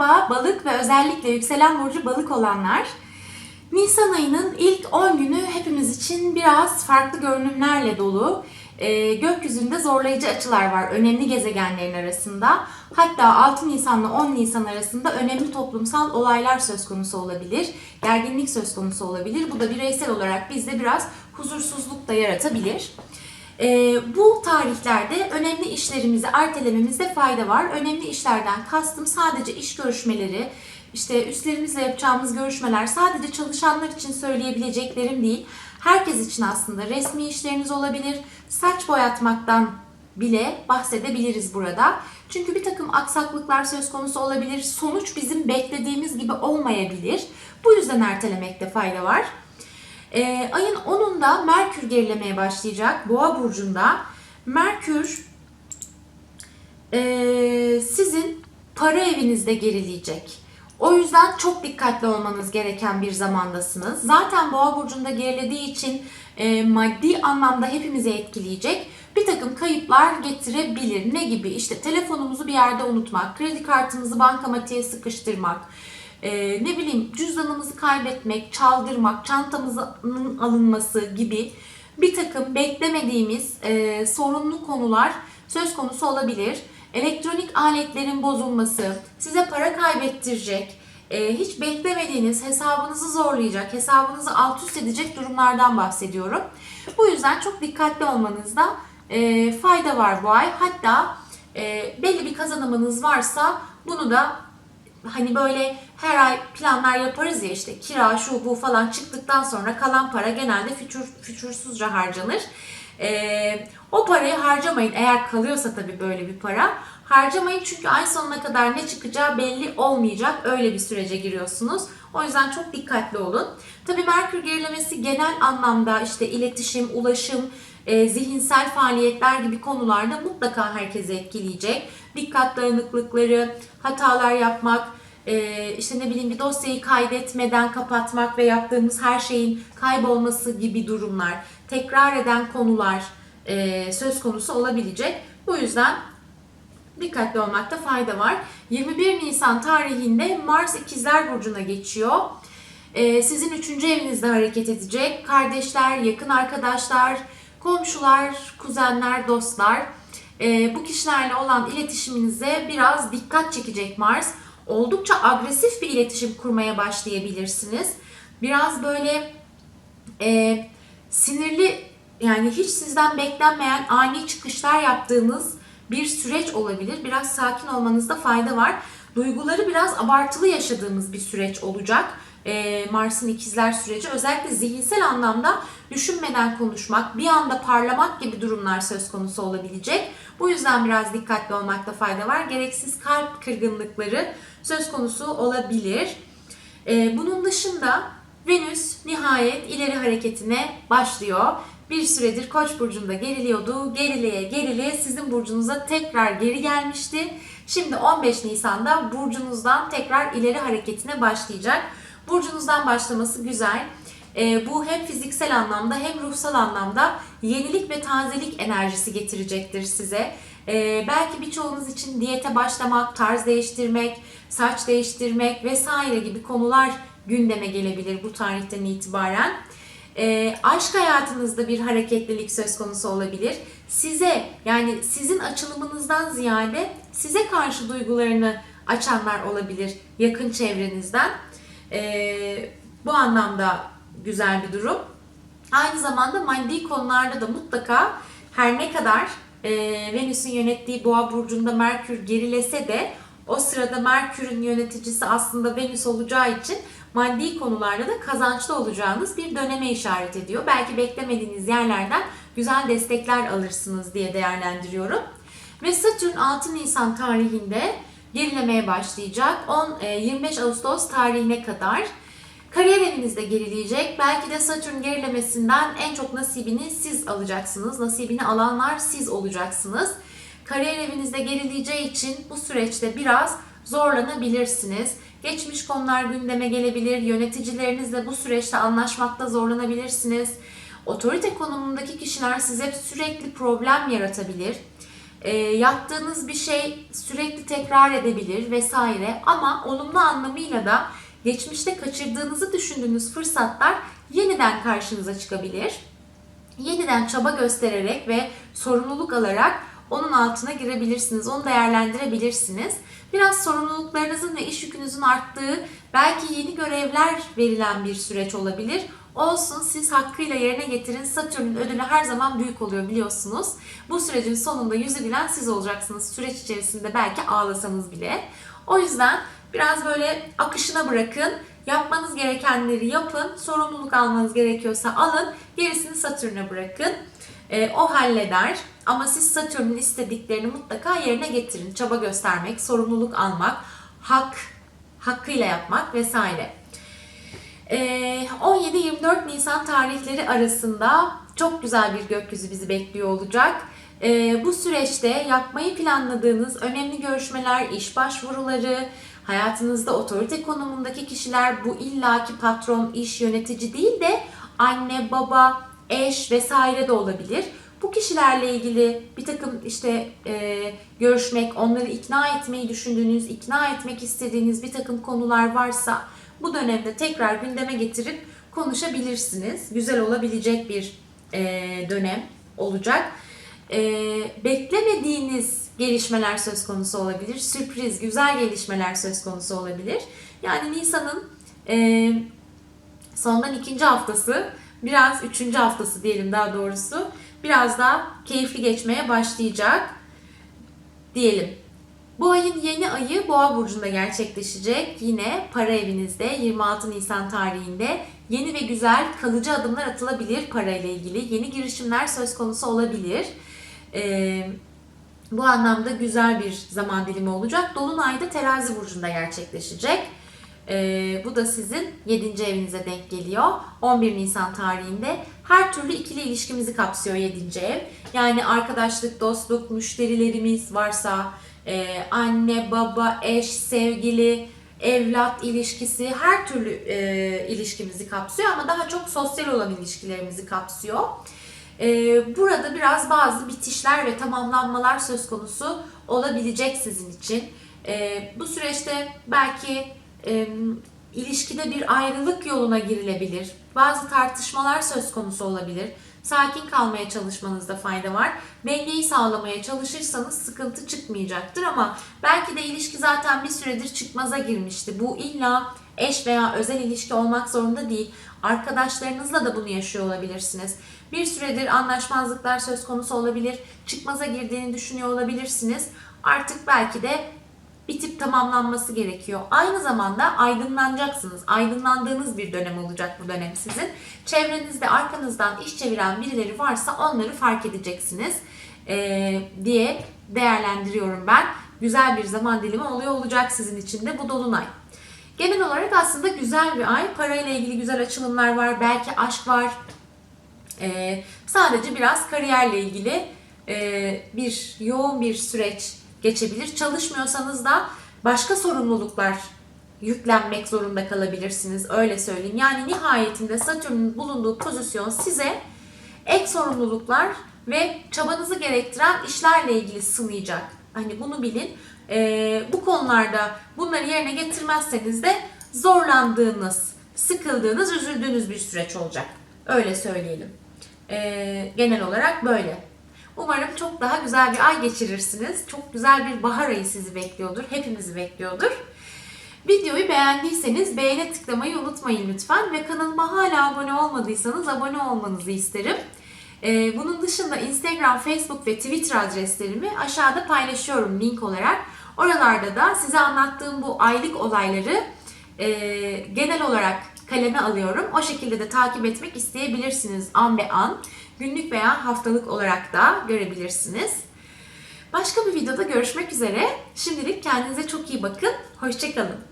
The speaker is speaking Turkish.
Merhaba balık ve özellikle yükselen burcu balık olanlar. Nisan ayının ilk 10 günü hepimiz için biraz farklı görünümlerle dolu. Ee, gökyüzünde zorlayıcı açılar var önemli gezegenlerin arasında. Hatta 6 Nisan ile 10 Nisan arasında önemli toplumsal olaylar söz konusu olabilir. Gerginlik söz konusu olabilir. Bu da bireysel olarak bizde biraz huzursuzluk da yaratabilir. Ee, bu tarihlerde önemli işlerimizi ertelememizde fayda var. Önemli işlerden kastım sadece iş görüşmeleri, işte üstlerimizle yapacağımız görüşmeler sadece çalışanlar için söyleyebileceklerim değil. Herkes için aslında resmi işleriniz olabilir. Saç boyatmaktan bile bahsedebiliriz burada. Çünkü bir takım aksaklıklar söz konusu olabilir. Sonuç bizim beklediğimiz gibi olmayabilir. Bu yüzden ertelemekte fayda var. Ee, ayın 10'unda Merkür gerilemeye başlayacak Boğa burcunda. Merkür ee, sizin para evinizde gerileyecek. O yüzden çok dikkatli olmanız gereken bir zamandasınız. Zaten Boğa burcunda gerilediği için e, maddi anlamda hepimizi etkileyecek. Bir takım kayıplar getirebilir. Ne gibi? İşte telefonumuzu bir yerde unutmak, kredi kartımızı bankamatiğe sıkıştırmak, e, ne bileyim cüzdanımızı kaybetmek, çaldırmak, çantamızın alınması gibi bir takım beklemediğimiz e, sorunlu konular söz konusu olabilir. Elektronik aletlerin bozulması, size para kaybettirecek, e, hiç beklemediğiniz, hesabınızı zorlayacak, hesabınızı alt üst edecek durumlardan bahsediyorum. Bu yüzden çok dikkatli olmanızda e, fayda var bu ay. Hatta e, belli bir kazanımınız varsa bunu da hani böyle her ay planlar yaparız ya işte kira şu bu falan çıktıktan sonra kalan para genelde fütur, fütursuzca harcanır. Ee, o parayı harcamayın eğer kalıyorsa tabii böyle bir para. Harcamayın çünkü ay sonuna kadar ne çıkacağı belli olmayacak öyle bir sürece giriyorsunuz. O yüzden çok dikkatli olun. Tabii Merkür gerilemesi genel anlamda işte iletişim, ulaşım, e, zihinsel faaliyetler gibi konularda mutlaka herkese etkileyecek. Dikkat dağınıklıkları, hatalar yapmak, e, işte ne bileyim bir dosyayı kaydetmeden kapatmak ve yaptığımız her şeyin kaybolması gibi durumlar, tekrar eden konular e, söz konusu olabilecek. Bu yüzden dikkatli olmakta fayda var. 21 Nisan tarihinde Mars İkizler Burcu'na geçiyor. Ee, sizin üçüncü evinizde hareket edecek. Kardeşler, yakın arkadaşlar, komşular, kuzenler, dostlar. Ee, bu kişilerle olan iletişiminize biraz dikkat çekecek Mars. Oldukça agresif bir iletişim kurmaya başlayabilirsiniz. Biraz böyle e, sinirli yani hiç sizden beklenmeyen ani çıkışlar yaptığınız bir süreç olabilir. Biraz sakin olmanızda fayda var. Duyguları biraz abartılı yaşadığımız bir süreç olacak. Ee, Mars'ın ikizler süreci özellikle zihinsel anlamda düşünmeden konuşmak, bir anda parlamak gibi durumlar söz konusu olabilecek. Bu yüzden biraz dikkatli olmakta fayda var. Gereksiz kalp kırgınlıkları söz konusu olabilir. Ee, bunun dışında Venüs nihayet ileri hareketine başlıyor. Bir süredir Koç burcunda geriliyordu. Gerileye gerileye sizin burcunuza tekrar geri gelmişti. Şimdi 15 Nisan'da burcunuzdan tekrar ileri hareketine başlayacak. Burcunuzdan başlaması güzel. E, bu hem fiziksel anlamda hem ruhsal anlamda yenilik ve tazelik enerjisi getirecektir size. E, belki birçoğunuz için diyete başlamak, tarz değiştirmek, saç değiştirmek vesaire gibi konular gündeme gelebilir bu tarihten itibaren. E, aşk hayatınızda bir hareketlilik söz konusu olabilir. Size yani sizin açılımınızdan ziyade size karşı duygularını açanlar olabilir yakın çevrenizden. E, bu anlamda güzel bir durum. Aynı zamanda maddi konularda da mutlaka her ne kadar e, Venüs'ün yönettiği Boğa burcunda Merkür gerilese de o sırada Merkür'ün yöneticisi aslında Venüs olacağı için maddi konularda da kazançlı olacağınız bir döneme işaret ediyor. Belki beklemediğiniz yerlerden güzel destekler alırsınız diye değerlendiriyorum. Ve Satürn 6 Nisan tarihinde gerilemeye başlayacak. 10 25 Ağustos tarihine kadar kariyer evinizde gerileyecek. Belki de Satürn gerilemesinden en çok nasibini siz alacaksınız. Nasibini alanlar siz olacaksınız. Kariyer evinizde gerileyeceği için bu süreçte biraz zorlanabilirsiniz. Geçmiş konular gündeme gelebilir. Yöneticilerinizle bu süreçte anlaşmakta zorlanabilirsiniz. Otorite konumundaki kişiler size sürekli problem yaratabilir. E, yaptığınız bir şey sürekli tekrar edebilir vesaire ama olumlu anlamıyla da geçmişte kaçırdığınızı düşündüğünüz fırsatlar yeniden karşınıza çıkabilir. Yeniden çaba göstererek ve sorumluluk alarak onun altına girebilirsiniz, onu değerlendirebilirsiniz. Biraz sorumluluklarınızın ve iş yükünüzün arttığı, belki yeni görevler verilen bir süreç olabilir. Olsun siz hakkıyla yerine getirin. Satürn'ün ödülü her zaman büyük oluyor biliyorsunuz. Bu sürecin sonunda yüzü gülen siz olacaksınız. Süreç içerisinde belki ağlasanız bile. O yüzden biraz böyle akışına bırakın. Yapmanız gerekenleri yapın. Sorumluluk almanız gerekiyorsa alın. Gerisini Satürn'e bırakın. Ee, o halleder. Ama siz Satürn'ün istediklerini mutlaka yerine getirin. Çaba göstermek, sorumluluk almak, hak, hakkıyla yapmak vesaire. Ee, 17-24 Nisan tarihleri arasında çok güzel bir gökyüzü bizi bekliyor olacak. Ee, bu süreçte yapmayı planladığınız önemli görüşmeler, iş başvuruları, hayatınızda otorite konumundaki kişiler bu illaki patron, iş yönetici değil de anne, baba, eş vesaire de olabilir. Bu kişilerle ilgili bir takım işte e, görüşmek, onları ikna etmeyi düşündüğünüz, ikna etmek istediğiniz bir takım konular varsa bu dönemde tekrar gündeme getirip konuşabilirsiniz. Güzel olabilecek bir e, dönem olacak. E, beklemediğiniz gelişmeler söz konusu olabilir. Sürpriz, güzel gelişmeler söz konusu olabilir. Yani Nisan'ın e, sondan ikinci haftası, biraz üçüncü haftası diyelim daha doğrusu, biraz daha keyifli geçmeye başlayacak diyelim. Bu ayın yeni ayı Boğa burcunda gerçekleşecek. Yine para evinizde 26 Nisan tarihinde yeni ve güzel kalıcı adımlar atılabilir parayla ilgili. Yeni girişimler söz konusu olabilir. Ee, bu anlamda güzel bir zaman dilimi olacak. Dolunay da terazi burcunda gerçekleşecek. Ee, bu da sizin 7. evinize denk geliyor. 11 Nisan tarihinde her türlü ikili ilişkimizi kapsıyor 7. ev. Yani arkadaşlık, dostluk, müşterilerimiz varsa, e, anne, baba, eş, sevgili, evlat ilişkisi her türlü e, ilişkimizi kapsıyor ama daha çok sosyal olan ilişkilerimizi kapsıyor. E, burada biraz bazı bitişler ve tamamlanmalar söz konusu olabilecek sizin için. E, bu süreçte belki e, ilişkide bir ayrılık yoluna girilebilir. Bazı tartışmalar söz konusu olabilir. Sakin kalmaya çalışmanızda fayda var. Dengeyi sağlamaya çalışırsanız sıkıntı çıkmayacaktır ama belki de ilişki zaten bir süredir çıkmaza girmişti. Bu illa eş veya özel ilişki olmak zorunda değil. Arkadaşlarınızla da bunu yaşıyor olabilirsiniz. Bir süredir anlaşmazlıklar söz konusu olabilir. Çıkmaza girdiğini düşünüyor olabilirsiniz. Artık belki de bitip tamamlanması gerekiyor. Aynı zamanda aydınlanacaksınız. Aydınlandığınız bir dönem olacak bu dönem sizin. Çevrenizde arkanızdan iş çeviren birileri varsa onları fark edeceksiniz ee, diye değerlendiriyorum ben. Güzel bir zaman dilimi oluyor olacak sizin için de bu dolunay. Genel olarak aslında güzel bir ay. Parayla ilgili güzel açılımlar var. Belki aşk var. Ee, sadece biraz kariyerle ilgili e, bir yoğun bir süreç geçebilir. Çalışmıyorsanız da başka sorumluluklar yüklenmek zorunda kalabilirsiniz. Öyle söyleyeyim. Yani nihayetinde Satürn'ün bulunduğu pozisyon size ek sorumluluklar ve çabanızı gerektiren işlerle ilgili sınayacak. Hani bunu bilin. Ee, bu konularda bunları yerine getirmezseniz de zorlandığınız, sıkıldığınız, üzüldüğünüz bir süreç olacak. Öyle söyleyelim. Ee, genel olarak böyle. Umarım çok daha güzel bir ay geçirirsiniz. Çok güzel bir bahar ayı sizi bekliyordur. Hepimizi bekliyordur. Videoyu beğendiyseniz beğene tıklamayı unutmayın lütfen. Ve kanalıma hala abone olmadıysanız abone olmanızı isterim. Ee, bunun dışında Instagram, Facebook ve Twitter adreslerimi aşağıda paylaşıyorum link olarak. Oralarda da size anlattığım bu aylık olayları e, genel olarak kaleme alıyorum. O şekilde de takip etmek isteyebilirsiniz an be an. Günlük veya haftalık olarak da görebilirsiniz. Başka bir videoda görüşmek üzere. Şimdilik kendinize çok iyi bakın. Hoşçakalın.